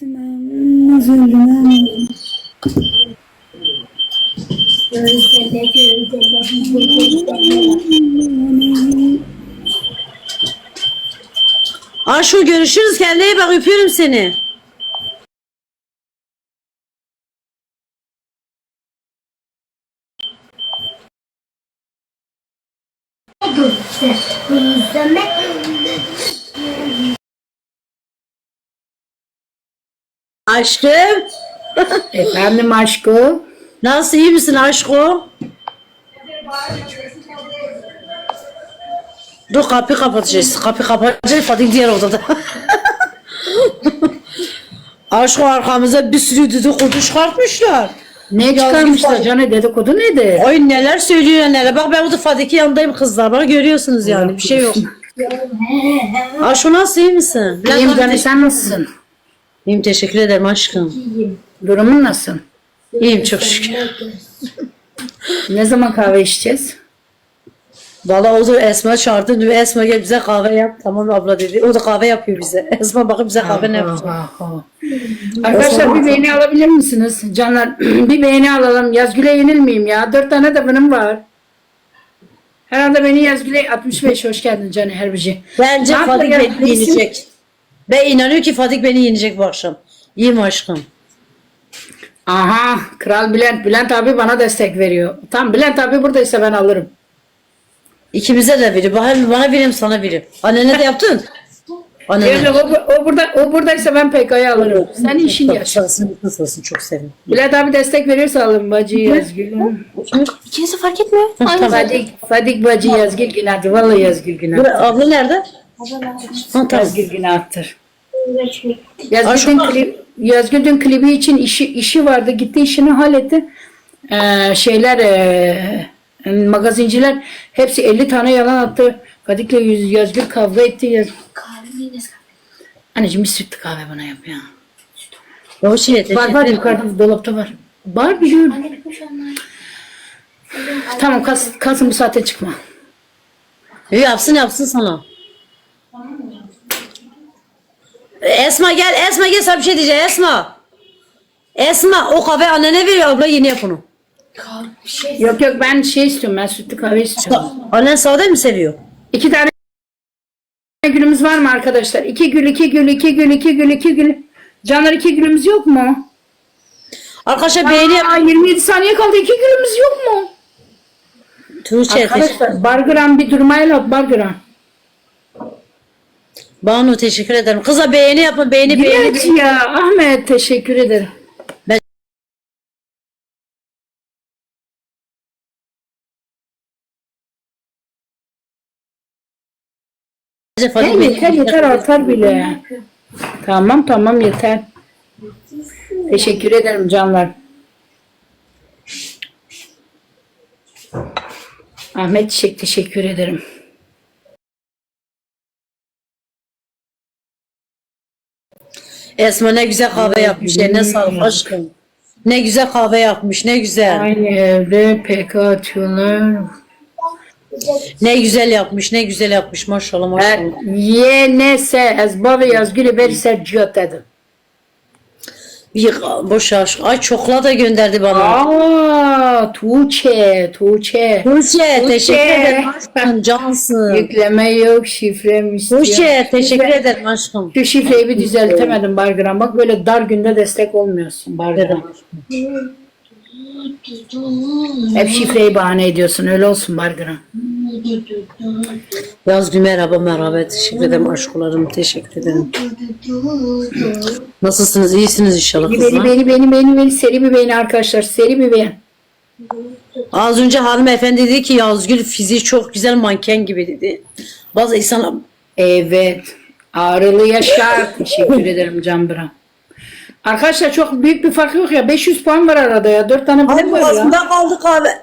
Gitmem zulmem Aşkı görüşürüz. Kendine iyi bak. Öpüyorum seni. Aşkım. Efendim aşkı Nasıl iyi misin aşkım? Dur kapı kapatacağız. Kapı kapatacağız. Fatih diğer odada. Aşkı arkamıza bir sürü dedikodu çıkartmışlar. Ne çıkarmışlar canı dedikodu nedir? Ay neler söylüyor neler. Bak ben burada Fatih'in yanındayım kızlar. Bak görüyorsunuz yani bir şey yok. Aşkı nasıl iyi misin? İyiyim canım sen nasılsın? İyiyim teşekkür ederim aşkım. Durumun nasıl? İyiyim çok şükür. Ne zaman kahve içeceğiz? Valla o da Esma çağırdı. Diyor, Esma gel bize kahve yap. Tamam abla dedi. O da kahve yapıyor bize. Esma bakın bize kahve ne yapacak. Arkadaşlar bir beğeni alabilir misiniz? Canlar bir beğeni alalım. Yazgül'e yenilmeyeyim ya. Dört tane de benim var. Herhalde beni Yazgül'e 65 hoş geldin Canı Herbici. Bence ya? beni yenecek. Ben inanıyorum ki Fatih beni yenecek bu akşam. İyiyim aşkım. Aha Kral Bülent. Bülent abi bana destek veriyor. Tamam Bülent abi buradaysa ben alırım. İkimize de biri. Bana, bana vereyim sana biri. Annene de yaptın. Annene. Yani o, o, burada, o buradaysa ben PK'yı alırım. Sen işin yaş. Şansın nasılsın çok sevindim. Bülent abi destek verirse alırım bacı Yazgül. İkinizi fark etmiyor. Aynı Fadik, Fadik bacı Yazgül günahtır. Vallahi Yazgül. Bura, abla nerede? Ha, tamam. Yazgül günahtır. Yazgül'ün, klip, Yazgül'ün klibi için işi, işi vardı. Gitti işini halletti. Ee, şeyler e, magazinciler hepsi 50 tane yalan attı. Fadik'le Yüz- Yazgül kavga etti. Yaz... Anneciğim bir sütlü kahve bana yap ya. O şey Var var yukarıda dolapta var. Var biliyorum. Tamam kas, kasım bu saatte çıkma. İyi, Yapsın yapsın sana. Esma gel Esma gel sana bir şey diyeceğim Esma. Esma o kahve annene veriyor abla yeni yap onu. Yok yok ben şey istiyorum ben sütlü kahve istiyorum. Annen sade mi seviyor? İki tane gülümüz var mı arkadaşlar? İki gül, iki gül, iki gül, iki gül, iki gül. Canlar iki gülümüz yok mu? Arkadaşlar beğeni. Aa, 27 saniye kaldı. iki gülümüz yok mu? Tuğçe Arkadaşlar Bargıran bir durmayla Bargıran. Banu teşekkür ederim. Kıza beğeni yapın beğeni beğeni. Evet ya Ahmet teşekkür ederim. Ben- Bence Yeter beğeni- yeter yeter artar bile. Tamam tamam yeter. Teşekkür ederim canlar. Ahmet Çiçek teşekkür ederim. Esma ne güzel kahve yapmış. Ne sağlık aşkım. Ne güzel kahve yapmış. Ne güzel. Aynı evde PK atıyorlar. Ne güzel yapmış. Ne güzel yapmış. Maşallah maşallah. YNS ezbabı yazgülü verirse ciyot dedim. Bir boş aşk. Ay çokla da gönderdi bana. Aa, Tuğçe, Tuğçe. Tuğçe teşekkür ederim aşkım. Cansın. Yükleme yok, şifrem istiyor. Tuğçe teşekkür ederim aşkım. Şu şifreyi bir düzeltemedim Bargıran. Bak böyle dar günde destek olmuyorsun Bargıran. Hep şifreyi bahane ediyorsun. Öyle olsun Bargıran. Yazgül merhaba merhaba. Teşekkür ederim aşklarım. Teşekkür ederim. Nasılsınız? İyisiniz inşallah Beni kızlar. beni beni beni beni seri bir beğeni arkadaşlar. Seri bir beğen. Az önce hanımefendi dedi ki Yazgül fiziği çok güzel manken gibi dedi. Bazı insanlar Evet. Ağrılı yaşar. Teşekkür ederim Can Bırak. Arkadaşlar çok büyük bir fark yok ya. 500 puan var arada ya. 4 tane puan var ya. kaldı kahve.